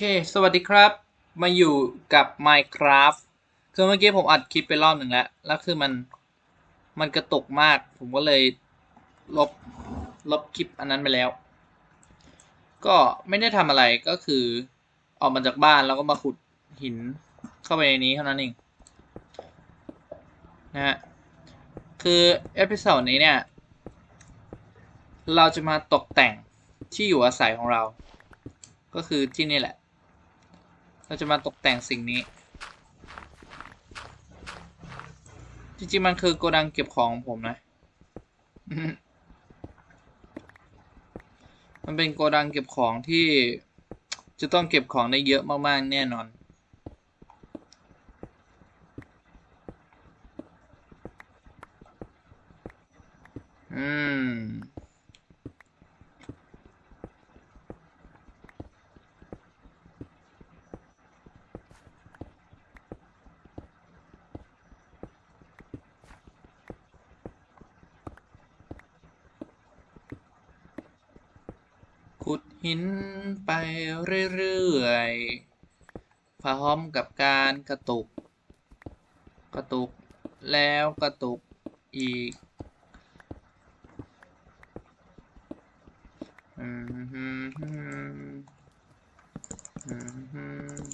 เคสวัสดีครับ มาอยู่กับ Minecraft คือเมื่อกี้ผมอัดคลิปไปรอบหนึ่งแล้ว แล้วคือมัน มันกระตุกมาก ผมก็เลยลบ ลบคลิปอันนั้นไปแล้ว ก็ไม่ได้ทำอะไร ก็คือออกมาจากบ้านแล้วก็มาขุดหินเข้าไปในนี้เท่านั้นเอง นะฮะ คือเอพิโซดนี้เนี่ย เราจะมาตกแต่งที่อยู่อาศัยของเราก็คือที่นี่แหละ เราจะมาตกแต่งสิ่งนี้ จริงๆ มันคือโกดังเก็บของผมนะ มันเป็นโกดังเก็บของที่จะต้องเก็บของได้เยอะมากๆ แน่นอน อืม หินไปเรื่อยๆพร้อมกับการกระตุก กระตุกแล้วกระตุกอีกอืมฮึมฮึมอืมฮึม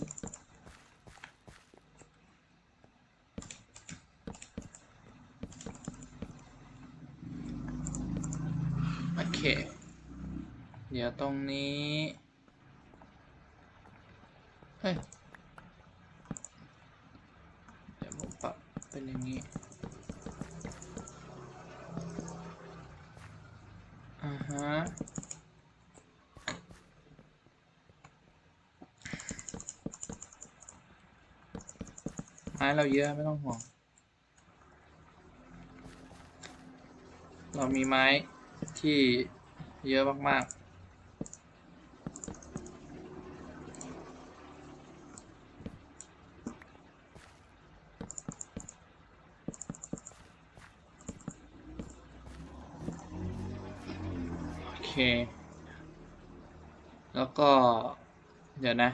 โอเค เดี๋ยวตรงนี้ เฮ้ย เดี๋ยวผมปรับเป็นอย่างนี้ อ่าฮะ ไม้เราเยอะไม่ต้องห่วง เรามีไม้ที่เยอะมาก ๆ โอเค แล้วก็ เดี๋ยวนะ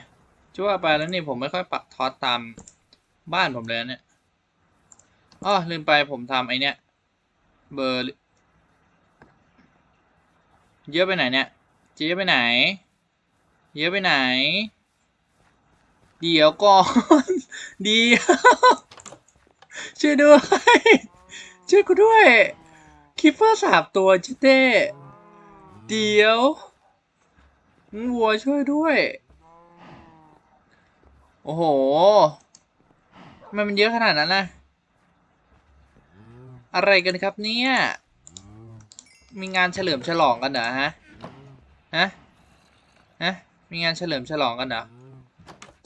จะว่าไปแล้วนี่ผมไม่ค่อยปักทอสตามบ้านผมเลยนะเนี่ยอ้อลืมไปผมทำไอเนี้ยเบอร์ เยอะไปไหนเนี่ยเจะเยอะไปไหน เยอะไปไหน เดี๋ยวก่อน เดี๋ยวช่วยด้วยช่วยกูด้วยคิปเปอร์สามตัวจิเต้เดี๋ยววัวช่วยด้วย โอ้โหทำไมมันเยอะขนาดนั้นนะอะไรกันครับเนี่ย มีงานเฉลิมฉลองกันเหรอฮะ ฮะ ฮะ มีงานเฉลิมฉลองกันเหรอ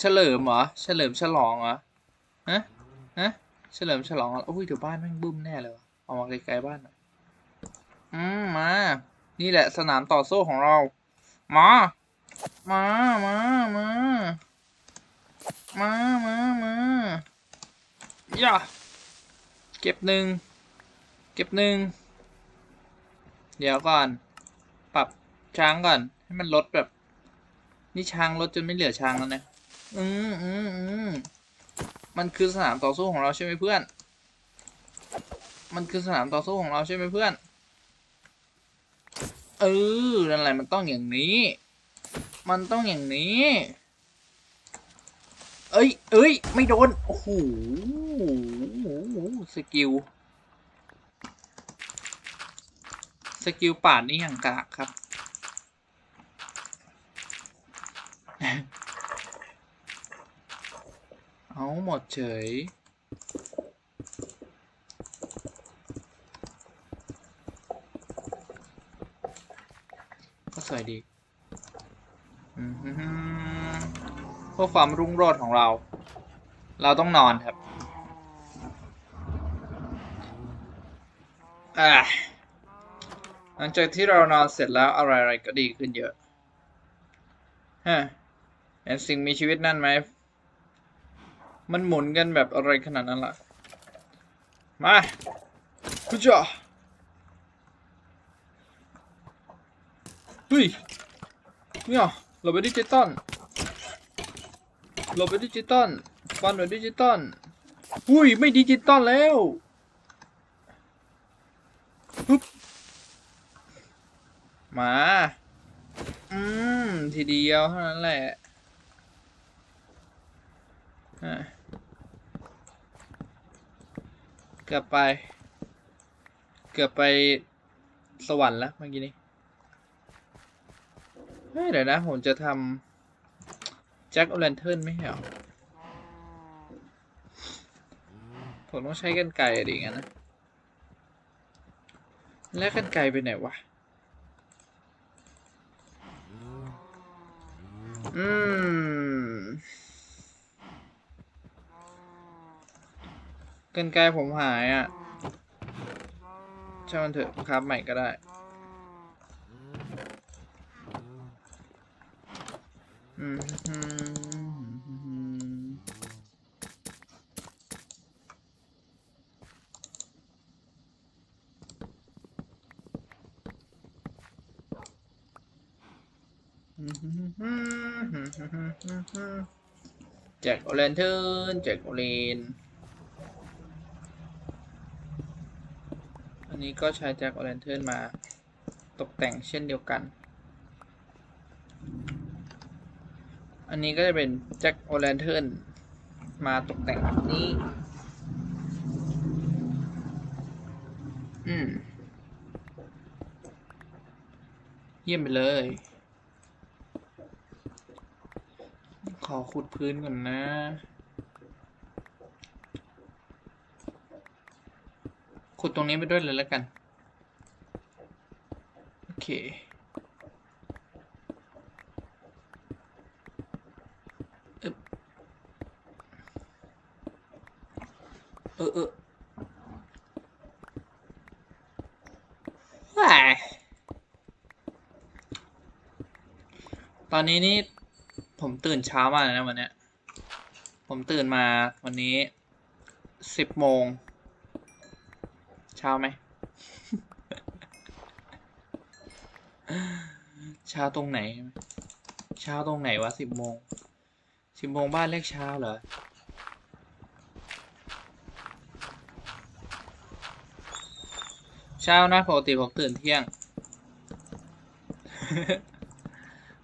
เฉลิมเหรอ เฉลิมฉลองเหรอ ฮะ ฮะ เฉลิมฉลองเหรออุ้ยเดี๋ยวบ้านแม่งบึ้มแน่เลยวะเอามาไกลๆบ้านหน่อยอืมมา นี่แหละสนามต่อสู้ของเรา มา มา มา มา มามามาย่าเก็บหนึ่ง เก็บหนึ่ง เดี๋ยวก่อน ปรับช้างก่อน ให้มันลดแบบ นี่ช้างลดจนไม่เหลือช้างแล้วนะ อืมอืมอืมมันคือสนามต่อสู้ของเราใช่ไหมเพื่อน มันคือสนามต่อสู้ของเราใช่ไหมเพื่อน เออ นั่นแหละมันต้องอย่างนี้ มันต้องอย่างนี้ เอ้ย เอ้ย ไม่โดน โอ้โหสกิล สกิลป่านนี่อย่างกากครับ เอาหมดเฉย ก็สวยดี อืมฮะ เพื่อความรุ่งโรจน์ของเรา เราต้องนอนครับหลังจากที่เรานอนเสร็จแล้วอะไรๆก็ดีขึ้นเยอะฮะเห็นสิ่งมีชีวิตนั่นไหม มันหมุนกันแบบอะไรขนาดนั้นล่ะ มาคุณจ่อเฮ้ยเนี่ยเราไปดิจิตอล หลบไปดิจิตอลฟันแบบดิจิตอลอุ้ย ไม่ดิจิตอลแล้วปึ๊บมา อืม ทีเดียวเท่านั้นแหละอะเกือบไป เกือบไปสวรรค์แล้วเมื่อกี้นี้ เฮ้ย เดี๋ยวนะ ผมจะทำ แจ็คโอแลนเทิร์นไม่เหรอผมต้องใช้กันไกรอะดิงั้นนะแล้วกันไกรไปไหนวะ อืมกันไกรผมหายอะช่างมันเถอะครับใหม่ก็ได้ อืม แจกโอเลนเทิร์นแจกโอเลนอันนี้ก็ใช้แจ็คโอเลนเทิร์นมาตกแต่งเช่นเดียวกัน อันนี้ก็จะเป็นแจ็คโอแลนเทิร์นมาตกแต่งแบบนี้ อืม เยี่ยมไปเลย ข อขุดพื้นก่อนนะ ขุดตรงนี้ไปด้วยเลยแล้วกัน โอเคเออเออว้าตอนนี้นี่ ผมตื่นเช้ามากเลยนะวันเนี้ย ผมตื่นมาวันนี้สิบโมง เช้าไหม เช้าตรงไหน เช้าตรงไหนวะสิบโมงสิบโมงบ้านเรียกเช้าเหรอเช้านะปกติผมตื่นเที่ยง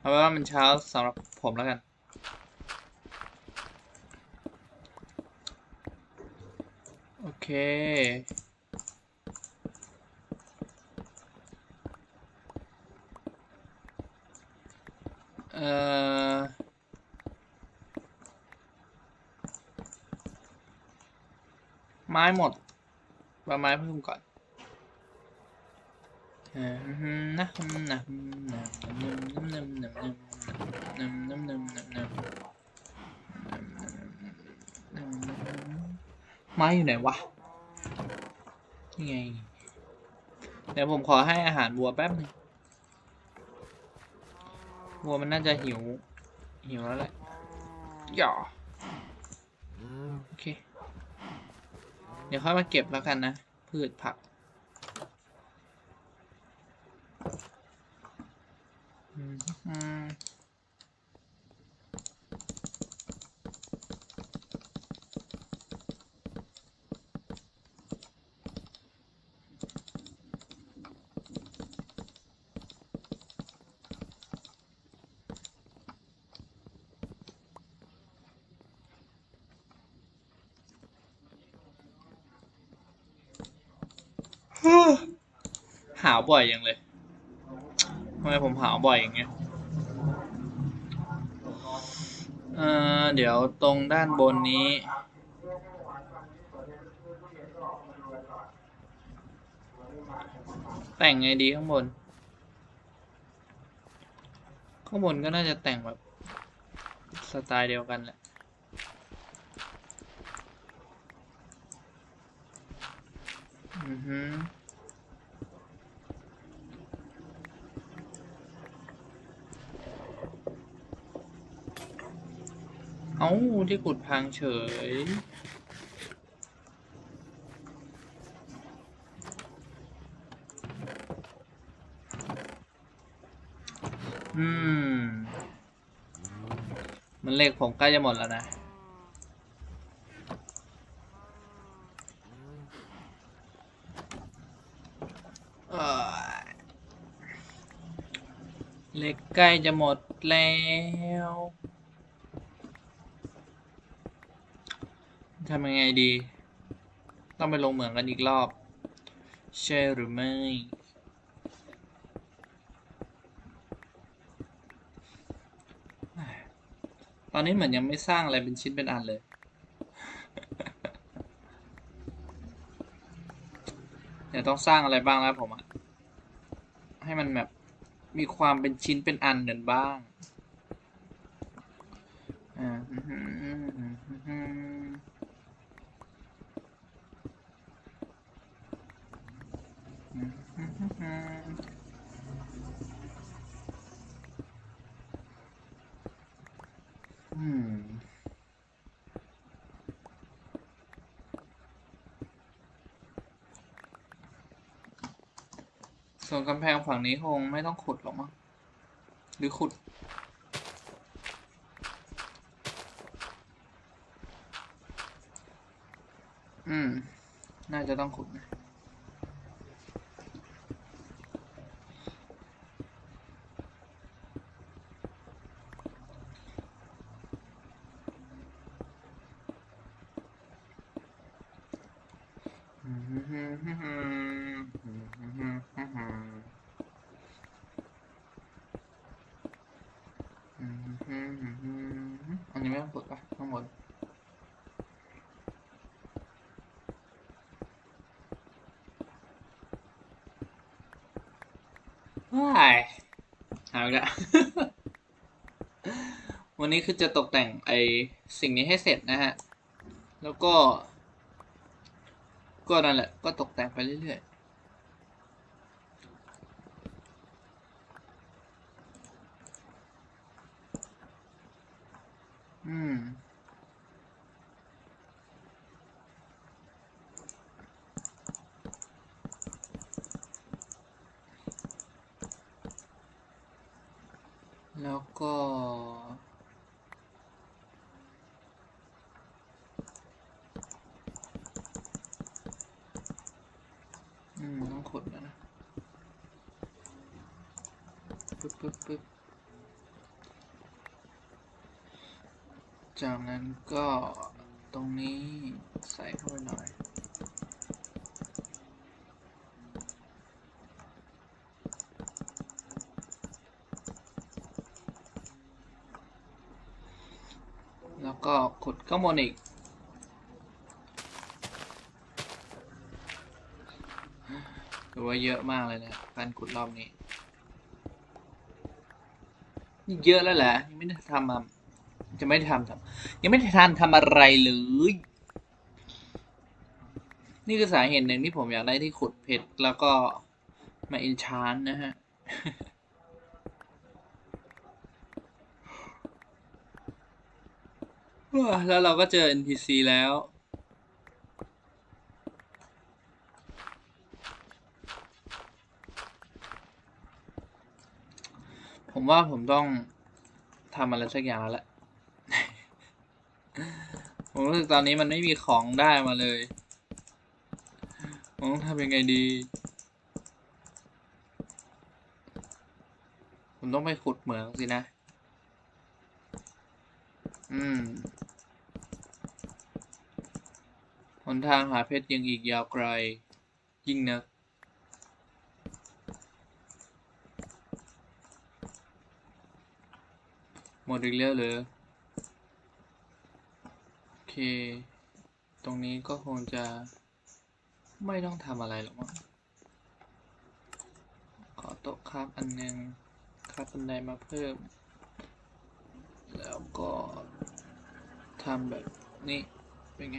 เอาไว้ว่ามันเช้าสำหรับ ผมแล้วกัน โอเค เอ่อ ไม้หมดเอาไม้เพิ่มก่อนอ่าฮึนะฮึนะนะนึมนึมนึมนึม นึมนึมนึมนึมนึมไม้อยู่ไหนวะนี่ไง เดี๋ยวผมขอให้อาหารวัวแป๊บหนึงวัวมันน่าจะหิว หิวแล้วแหละหย่อโอเค เดี๋ยวค่อยมาเก็บแล้วกันนะ พืชผักอืมอืม หาวบ่อยอยังเลยทำไมผมหาวบ่อยอย่างเงี้ยเอ่อเดี๋ยวตรงด้านบนนี้ แต่งไงดีข้างบน ข้างบนก็น่าจะแต่งแบบ สไตล์เดียวกันแหละ อือฮึเอ้า ที่ขุดพังเฉย อืม มันเล็กผมใกล้จะหมดแล้วนะ เอ่อเหล็ก ใกล้จะหมดแล้ว ทำยังไงดี ต้องไปลงเหมืองกันอีกรอบ ใช่หรือไม่ตอนนี้เหมือนยังไม่สร้างอะไรเป็นชิ้นเป็นอันเลย เดี๋ยวต้องสร้างอะไรบ้างแล้วผมอะให้มันแบบ มีความเป็นชิ้นเป็นอันกันบ้าง อ่า ส่วนกำแพงฝั่งนี้คงไม่ต้องขุดหรอกมั้งหรือขุด อืม น่าจะต้องขุดนะ อันนี้ไม่ต้องฝึกอะข้างบนว้ายเอาอีกแล้ววันนี้คือจะตกแต่งไอสิ่งนี้ให้เสร็จนะฮะ แล้วก็ ก็นั่นแหละ ก็ตกแต่งไปเรื่อยๆ อืม แล้วก็ อืม ต้องขดแล้วนะปึ๊บปึ๊บปึ๊บจากนั้นก็ตรงนี้ใส่เข้าไปหน่อย ก็ขุดข้างบนอีกถือว่าเยอะมากเลยนะการขุดรอบนี้ นี่เยอะแล้วแหละยังไม่ได้ทำมาจะไม่ได้ทำทำยังไม่ได้ทันทำอะไรเลยนี่คือสาเหตุหนึ่งที่ผมอยากได้ที่ขุดเพชรแล้วก็มาอินชานนะฮะ แล้วเราก็เจอ NPC แล้ว ผมว่าผมต้องทำอะไรสักอย่างแล้วแหละ ผมรู้สึกตอนนี้มันไม่มีของได้มาเลย ผมต้องทำยังไงดี ผมต้องไปขุดเหมืองสินะ อืม ห นทางหาเพชรยังอีกยาวไกล ยิ่งนัก หมดอีกแล้วเหรอ โอเค ตรงนี้ก็คงจะไม่ต้องทำอะไรหรอกมั้งขอโต๊ะครับอันหนึ่งครับบันไดมาเพิ่ม แล้วก็ทำแบบนี้ เป็นไง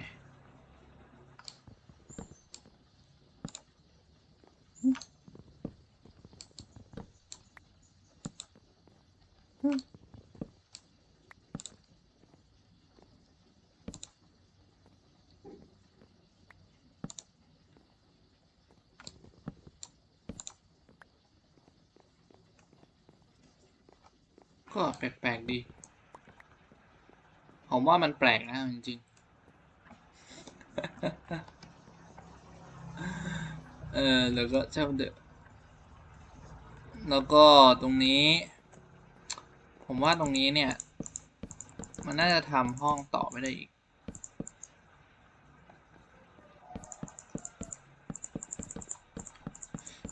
ก็แปลกๆดี ผมว่ามันแปลกนะจริงๆเออแล้วก็ช่างมันเถอะแล้วก็ตรงนี้ ผมว่าตรงนี้เนี่ย มันน่าจะทำห้องต่อไม่ได้อีก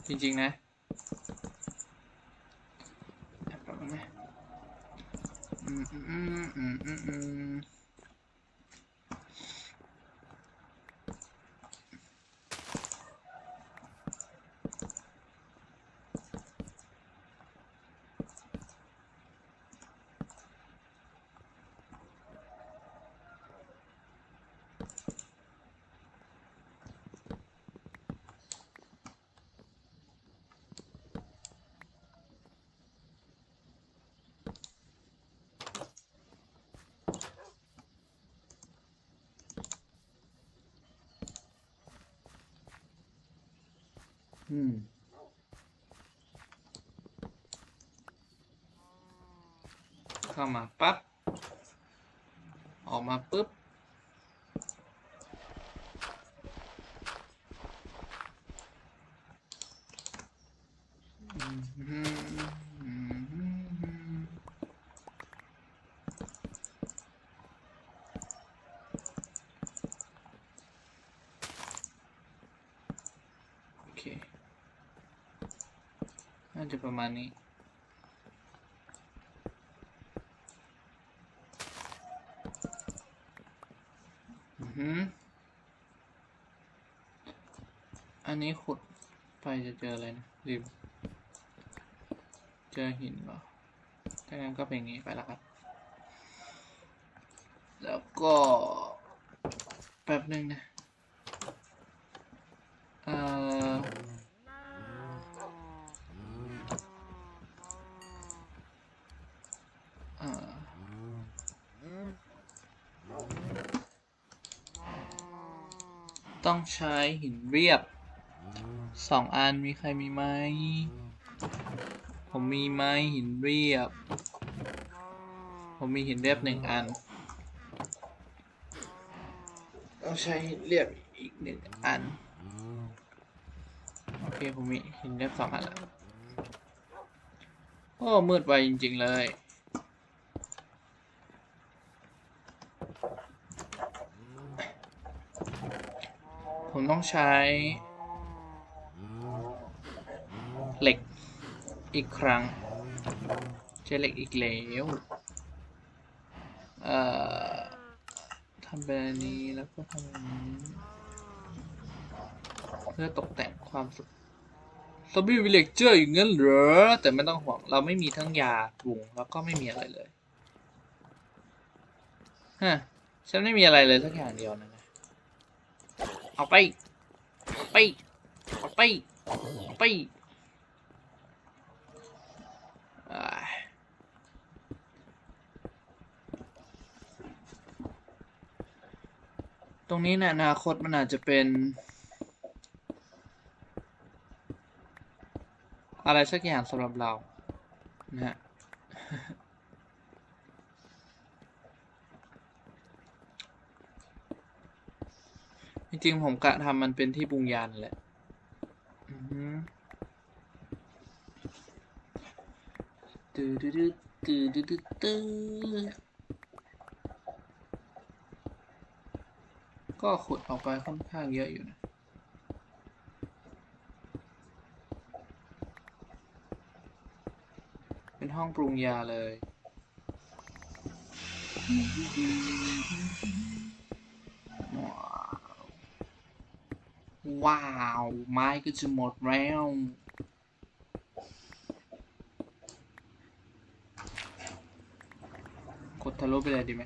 จริง ๆ นะแป๊บนึงนะอืมอืมอืมอืมอืม อืมเข้ามาปั๊บ ออกมาปุ๊บ อืมอืมอืมโอเค น่าจะประ มาณนี้หืออันนี้ขุดไปจะเจออะไรนะลืมเจอหินเหรอถ้างั้นก็เป็นอย่างนี้ไปแล้วครับ แล้วก็แป๊บหนึ่งนะอ่อ ต้องใช้หินเรียบสองอันมีใครมีไหม ผมมีไม้หินเรียบ ผมมีหินเรียบหนึ่งอัน ต้องใช้หินเรียบอีกหนึ่งอัน โอเค ผมมีหินเรียบสองอันแล้วโอ้มืดไปจริง ๆ เลย ผมต้องใช้ เหล็กอีกครั้งใช้เหล็กอีกแล้วเอ่อทำแบบนี้แล้วก็ทำแบบนี้เพื่อตกแต่งความสุขซอมบี้วิลเลจเจอร์อย่างนั้นเหรอ แต่ไม่ต้องห่วง เราไม่มีทั้งยาปรุงแล้วก็ไม่มีอะไรเลย ฮะ ฉันไม่มีอะไรเลยสักอย่างเดียวนะ นะเอาไปเอาไปเอาไปเอาไปตรงนี้ในอนาคตมันอาจจะเป็น อะไรสักอย่างสำหรับเรา นะฮะ จริงๆผมกะทำมันเป็นที่ปรุงยานแหละอือหือตืดตืดตืดตืดตืดก็ขุดออกไปค่อนข้างเยอะอยู่นะเป็นห้องปรุงยาเลย ว้าว ไม้ก็จะหมดแล้วกดทะลุไปเลยดีไหม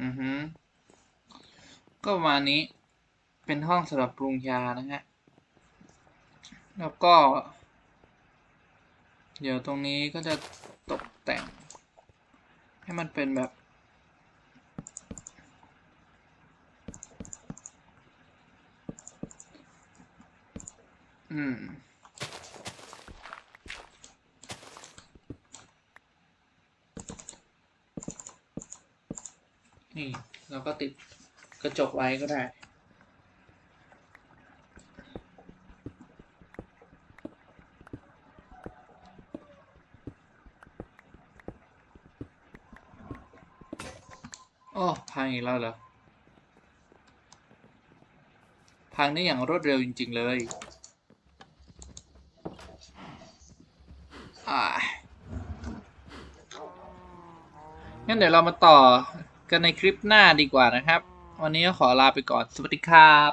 อือฮึก็ประมาณนี้เป็นห้องสำหรับปรุงยานะฮะ แล้วก็ เดี๋ยวตรงนี้ก็จะตกแต่ง ให้มันเป็นแบบอืมนี่เราก็ติดกระจกไว้ก็ได้ อีกแล้วเหรอ พังได้อย่างรวดเร็วจริง ๆ เลยงั้นเดี๋ยวเรามาต่อกันในคลิปหน้าดีกว่านะครับ วันนี้ขอลาไปก่อน สวัสดีครับ